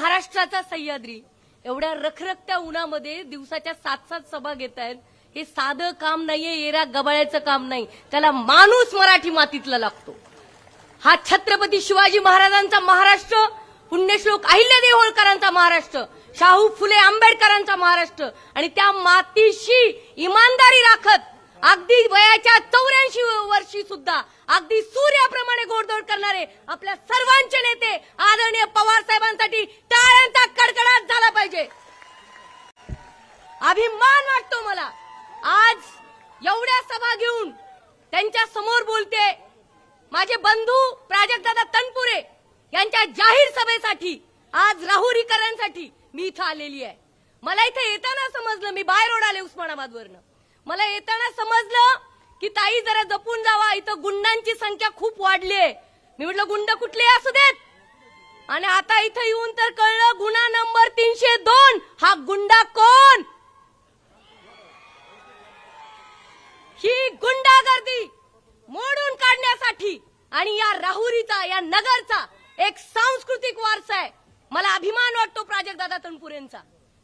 महाराष्ट्राचा सह्याद्री. एवढ्या रखरखत्या उन्हामध्ये दिवसाच्या सात सात सभा घेत आहेत. हे साधं काम नाहीये येरा गबाळ्याचं काम नाही. त्याला माणूस मराठी मातीतला लागतो. हा छत्रपती शिवाजी महाराजांचा महाराष्ट्र पुण्यश्लोक अहिल्यादेवी होळकरांचा महाराष्ट्र शाहू फुले आंबेडकरांचा महाराष्ट्र आणि त्या मातीशी इमानदारी राखत अगदी वयाच्या चौऱ्याऐंशी वर्षी सुद्धा अगदी सूर्याप्रमाणे घोडदोड करणारे आपल्या सर्वांचे नेते आदरणीय पवार साहेबांसाठी टाळ्यांचा कडकडाट झाला पाहिजे अभिमान वाटतो मला आज एवढ्या सभा घेऊन त्यांच्यासमोर बोलते माझे बंधू प्राजक्तदादा तनपुरे यांच्या जाहीर सभेसाठी आज राहुरीकरांसाठी मी इथं आलेली आहे. मला इथे येताना समजलं मी बाय रोड आले उस्मानाबाद वरनं मला येताना समजलं की ताई जरा जपून जावा इथं गुंडांची संख्या खूप वाढली आहे. मी म्हटलं गुंड कुठले असू देत? आणि आता इथं येऊन तर कळलं गुन्हा नंबर तीनशे दोन हा गुंडा कोण? ही गुंडागर्दी मोडून काढण्यासाठी आणि या राहुरीचा या नगरचा एक सांस्कृतिक वारसा आहे. मला अभिमान वाटतो प्राजक्त दादा तनपुरेंचा.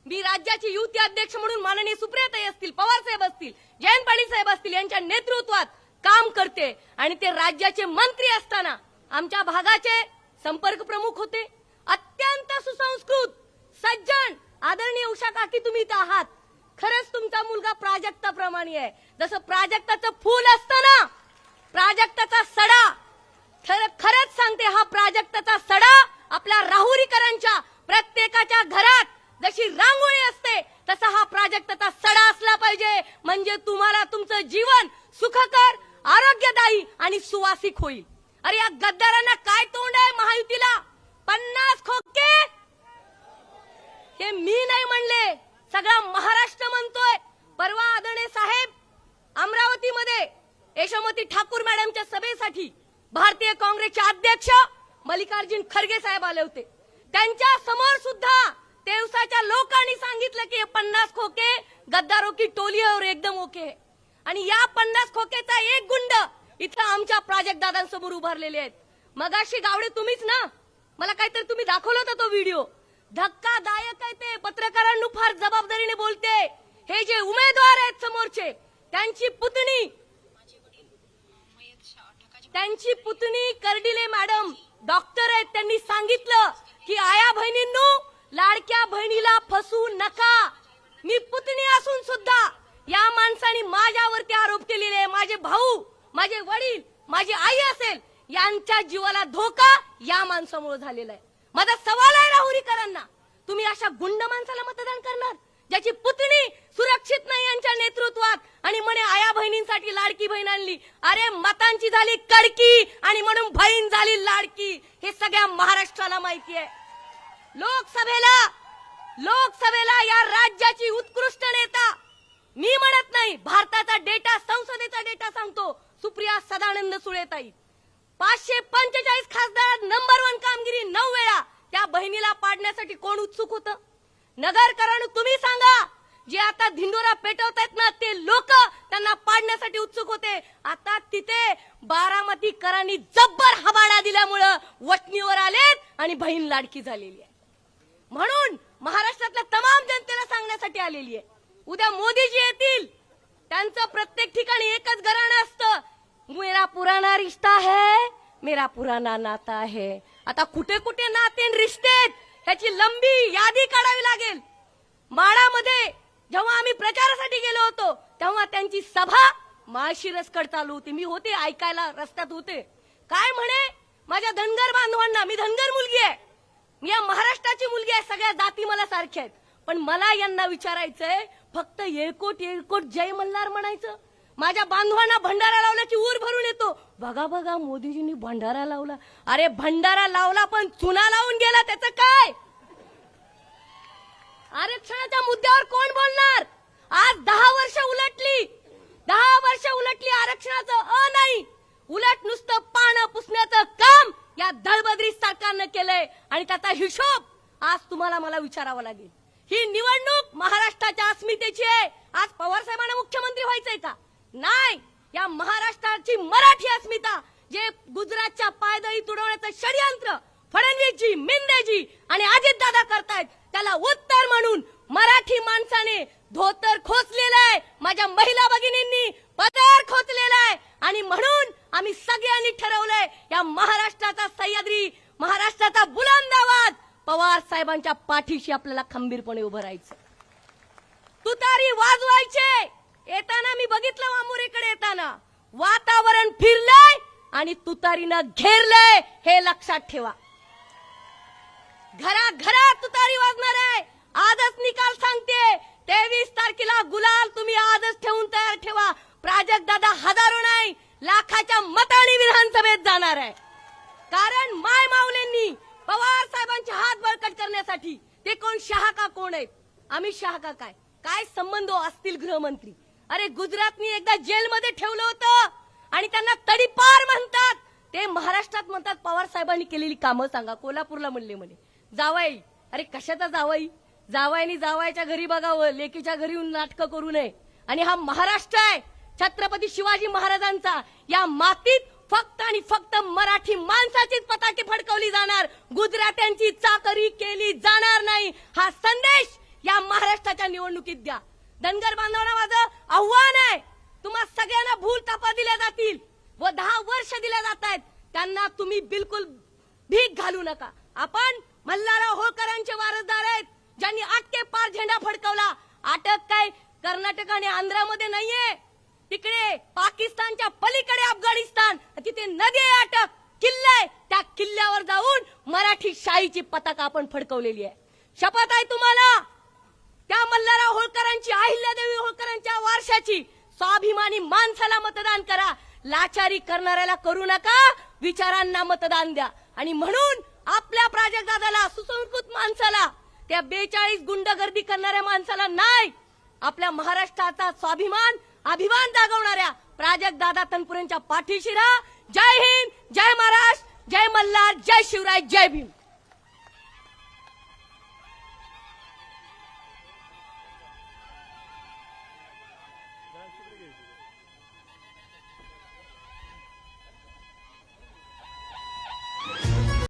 मी राज्याचे युती अध्यक्ष म्हणून माननीय सुप्रियाताई असतील पवार साहेब असतील जयंत पाटील साहेब असतील यांच्या नेतृत्वात काम करते आणि ते राज्याचे मंत्री असताना आमच्या भागाचे संपर्क प्रमुख होते. अत्यंत सुसंस्कृत सज्जन आदरणीय उषा काकी तुम्ही इथं आहात. खरंच तुमचा मुलगा प्राजक्ताप्रमाणे आहे. जसं प्राजक्ताचं फूल असतं ना प्राजक्ता सडा खर- खरंच सांगते हा प्राजक्ताचा सडा आपल्या राहुरीकरांच्या प्रत्येकाच्या घरात जशी रांगोळी असते तसा हा प्राजक्ताचा सडा असला पाहिजे म्हणजे तुम्हाला तुमचं जीवन सुखकर आरोग्यदायी आणि सुवासिक होईल. अरे या गद्दारांना काय तोंड आहे महायुतीला? पन्नास खोके? हे मी नाही म्हणले. सगळा महाराष्ट्र म्हणतोय. परवा आदणे साहेब अमरावतीमध्ये यशोमती ठाकूर मॅडमच्या सभेसाठी भारतीय काँग्रेसचे अध्यक्ष मल्लिकार्जुन खरगे साहेब आले होते. त्यांच्यासमोर सुद्धा तेवसाच्या लोकांनी सांगितलं की हे पन्नास खोके गद्दारो की टोली और एकदम ओके है. आणि या पन्नास खोकेचा एक गुंड इथं आमच्या प्राजक्त दादांसमोर उभारलेले आहेत. मगाशी गावडे तुम्हीच ना? मला काहीतरी तुम्ही दाखवलं होता तो व्हिडिओ. धक्कादायक आहे ते. पत्रकारांना फार जबाबदारीने बोलते. हे जे उमेदवार आहेत समोरचे त्यांची पुतणी. त्यांची पुतणी कर्डिले मॅडम. डॉक्टर आहेत त्यांनी सांगितलं की आया बहिणींनो लाडक्या बहिणीला फसू नका मी पुतणी असून सुद्धा या माणसाने माझ्यावरती आरोप केलेले आहे माझे भाऊ माझे वडील माझी आई असेल यांच्या जीवाला धोका या माणसामुळे झालेला आहे. माझा सवाल आहे राहुरीकरांना तुम्ही अशा गुंड माणसाला मतदान करणार ज्याची पुतणी सुरक्षित नाही यांच्या नेतृत्वात? आणि म्हणे आया बहिणींसाठी लाडकी बहीण आणली. अरे मतांची झाली कडकी आणि म्हणून बहीण झाली लाडकी. हे सगळ्या महाराष्ट्राला माहिती आहे. लोकसभेला लोकसभेला या राज्याची उत्कृष्ट नेता मी म्हणत नाही भारताचा डेटा संसदेचा डेटा सांगतो. सुप्रिया सदानंद सुळेताई. पाचशे पंचेचाळीस खासदार नंबर वन कामगिरी नऊ वेळा. त्या बहिणीला पाडण्यासाठी कोण उत्सुक होतं? नगरकरण तुम्ही सांगा. जे आता धिंडोरा पेटवतायत ना ते लोक त्यांना पाडण्यासाठी उत्सुक होते. आता तिथे बारामतीकरांनी जब्बर हबाडा दिल्यामुळं वटणीवर आलेत आणि बहीण लाडकी झालेली आहे. म्हणून महाराष्ट्रातल्या तमाम जनतेला सांगण्यासाठी आलेली आहे. उद्या मोदीजी येतील. त्यांचं प्रत्येक ठिकाणी एकच घराणं असतं. मेरा पुराणा रिश्ता है मेरा पुराणा नाता है. आता कुठे कुठे नाते रिश्ते ह्याची लंबी यादी काढावी लागेल. माडामध्ये जेव्हा आम्ही प्रचारासाठी गेलो होतो तेव्हा त्यांची सभा माळशिरसकड चालू होती. मी होते ऐकायला रस्त्यात होते. काय म्हणे? माझ्या धनगर बांधवांना मी धनगर मुलगी आहे. मी या महाराष्ट्राची मुलगी आहे सगळ्या जाती मला सारख्या आहेत. पण मला यांना विचारायचंय फक्त येळकोट येळकोट जय मल्हार म्हणायचं. माझ्या बांधवांना भंडारा लावल्याची ऊर भरून येतो. बघा बघा मोदीजींनी भंडारा लावला. अरे भंडारा लावला पण चुना लावून गेला त्याचं काय? आरक्षणाच्या मुद्द्यावर कोण बोलणार? आज दहा वर्ष उलटली. दहा वर्ष उलटली आरक्षणाचं. अ नाही. उलट नुसतं पानं पुसण्याचं काम या दळबद्री सरकारनं केलंय. आणि त्याचा हिशोब आज तुम्हाला मला विचारावा लागेल. ही निवडणूक महाराष्ट्राच्या अस्मितेची आहे. आज पवार साहेबांना मुख्यमंत्री व्हायचंय का? नाही. या महाराष्ट्राची मराठी अस्मिता जे गुजरातच्या पायदळी तुडवण्याचं षडयंत्र फडणवीसजी मिंदेजी आणि अजितदादा करतायत त्याला उत्तर म्हणून मराठी माणसाने धोतर खोचलेलं आहे. माझ्या महिला भगिनींनी पदर खोचलेला आहे. आणि म्हणून आम्ही सगळ्यांनी ठरवलंय या महाराष्ट्राचा सह्याद्री महाराष्ट्राचा बुलंद आवाज पवार साहेबांच्या पाठीशी आपल्याला खंबीरपणे उभं राहायचं तुतारी वाजवायचे. येताना मी बघितलं वामुरेकडे येताना. वातावरण फिरलंय आणि तुतारीनं घेरलंय. हे लक्षात ठेवा. घरा घरा तुतारी वाजणार आहे. आजच निकाल सांगते. तेवीस तारखेला गुलाल तुम्ही आजच ठेवून तयार ठेवा प्राजक्त दादा हजारो नाही लाखाच्या मताने विधानसभेत जाणार आहे कारण माय माऊलींनी पवार साहेबांचे हात बळकट करण्यासाठी ते कोण शहा का कोण आहेत अमित शहा का काय? काय संबंध हो असतील गृहमंत्री? अरे गुजरातनी एकदा जेलमध्ये ठेवलं होतं आणि त्यांना तडीपार म्हणतात. ते महाराष्ट्रात म्हणतात पवार साहेबांनी केलेली कामं सांगा. कोल्हापूरला म्हणले म्हणे. जावाई. अरे कशाचा जावाई? जावाईनी जावायच्या घरी बघावं लेकीच्या घरी येऊन नाटकं करू नये. आणि हा महाराष्ट्र आहे. छत्रपती शिवाजी महाराजांचा. या मातीत फक्त आणि फक्त मराठी माणसाचीच पताके फडकवली जाणार. गुजरात्यांची चाकरी केली जाणार नाही. हा संदेश या महाराष्ट्राच्या निवडणुकीत द्या. धनगर बांधवांना माझं आव्हान आहे. तुम्हा सगळ्यांना भूल तपा दिल्या जातील व दहा वर्ष दिल्या जात आहेत. त्यांना तुम्ही बिलकुल भीक घालू नका. आपण मल्हारराव होळकरांचे वारसदार आहेत ज्यांनी अटके पार झेंडा फडकवला. अटक काय कर्नाटक आणि आंध्रामध्ये नाहीये. तिकडे पाकिस्तानच्या पलीकडे अफगाणिस्तान. तिथे नदी आहे अटक. किल्ला आहे. त्या किल्ल्यावर जाऊन मराठी शाहीची पताका आपण फडकवलेली आहे. शपथ आहे तुम्हाला. त्या मल्हारराव होळकरांची अहिल्यादेवी होळकरांच्या वारशाची स्वाभिमानी माणसाला मतदान करा. लाचारी करणाऱ्याला करू नका. विचारांना मतदान द्या. आणि म्हणून आपल्या प्राजक्तदादाला सुसंस्कृत माणसाला त्या बेचाळीस गुंडगर्दी करणाऱ्या माणसाला नाही आपल्या महाराष्ट्राचा स्वाभिमान अभिमान जागवणाऱ्या प्राजक्त दादा तनपुरेंच्या पाठीशिरा जय हिंद जय महाराष्ट्र जय मल्हार जय शिवराय जय भीम.